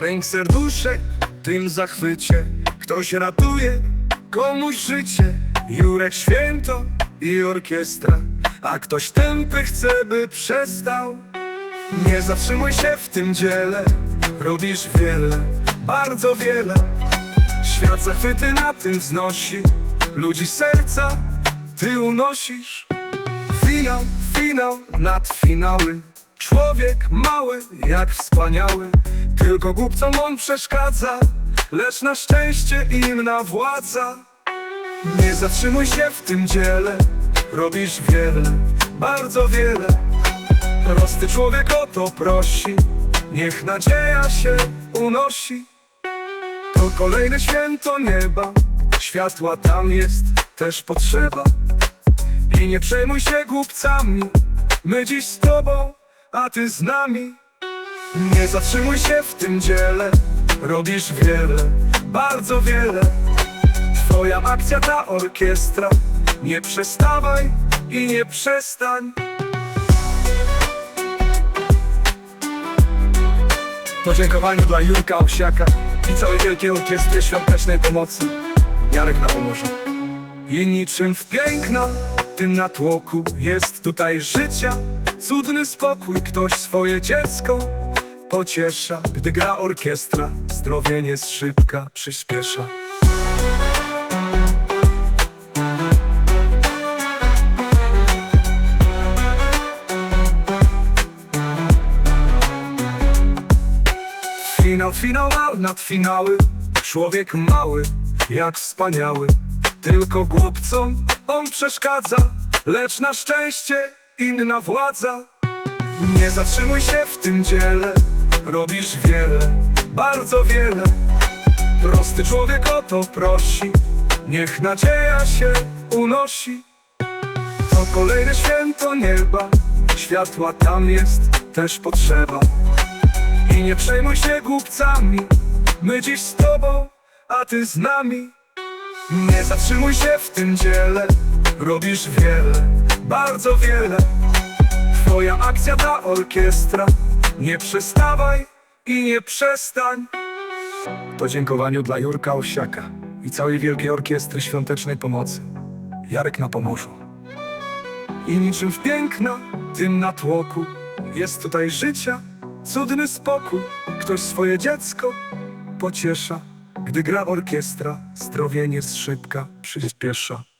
Pęk serduszek w tym zachwycie. Ktoś ratuje komuś życie. Jurek Święto i orkiestra. A ktoś tępy chce by przestał. Nie zatrzymuj się w tym dziele. Robisz wiele, bardzo wiele. Świat zachwyty na tym wznosi. Ludzi serca ty unosisz. Finał, finał, nad finały Człowiek mały, jak wspaniały. Tylko głupcom on przeszkadza Lecz na szczęście inna władza. Nie zatrzymuj się w tym dziele Robisz wiele, bardzo wiele. Prosty człowiek o to prosi Niech nadzieja się unosi. To kolejne święto nieba Światła tam jest też potrzeba. I nie przejmuj się głupcami My dziś z tobą, a ty z nami. Nie zatrzymuj się w tym dziele. Robisz wiele, bardzo wiele. Twoja akcja ta orkiestra. Nie przestawaj i nie przestań. Podziękowaniu dla Jurka Owsiaka I całej Wielkiej Orkiestry Świątecznej Pomocy. Jarek na Pomorzu. I niczym w piękna, tym natłoku jest tutaj życia Cudny spokój, ktoś swoje dziecko pociesza Gdy gra orkiestra, zdrowienie z szybka przyspiesza. Finał, finał, nad finały Człowiek mały, jak wspaniały. Tylko głupcom on przeszkadza Lecz na szczęście inna władza. Nie zatrzymuj się w tym dziele. Robisz wiele, bardzo wiele. Prosty człowiek o to prosi. Niech nadzieja się unosi. To kolejne święto nieba. Światła tam jest też potrzeba. I nie przejmuj się głupcami. My dziś z tobą, a ty z nami. Nie zatrzymuj się w tym dziele. Robisz wiele, bardzo wiele. Twoja akcja ta orkiestra. Nie przestawaj i nie przestań. W podziękowaniu dla Jurka Osiaka I całej Wielkiej Orkiestry Świątecznej Pomocy. Jarek na Pomorzu. I niczym w piękna, tym natłoku Jest tutaj życia, cudny spokój. Ktoś swoje dziecko pociesza Gdy gra orkiestra, zdrowienie z szybka przyspiesza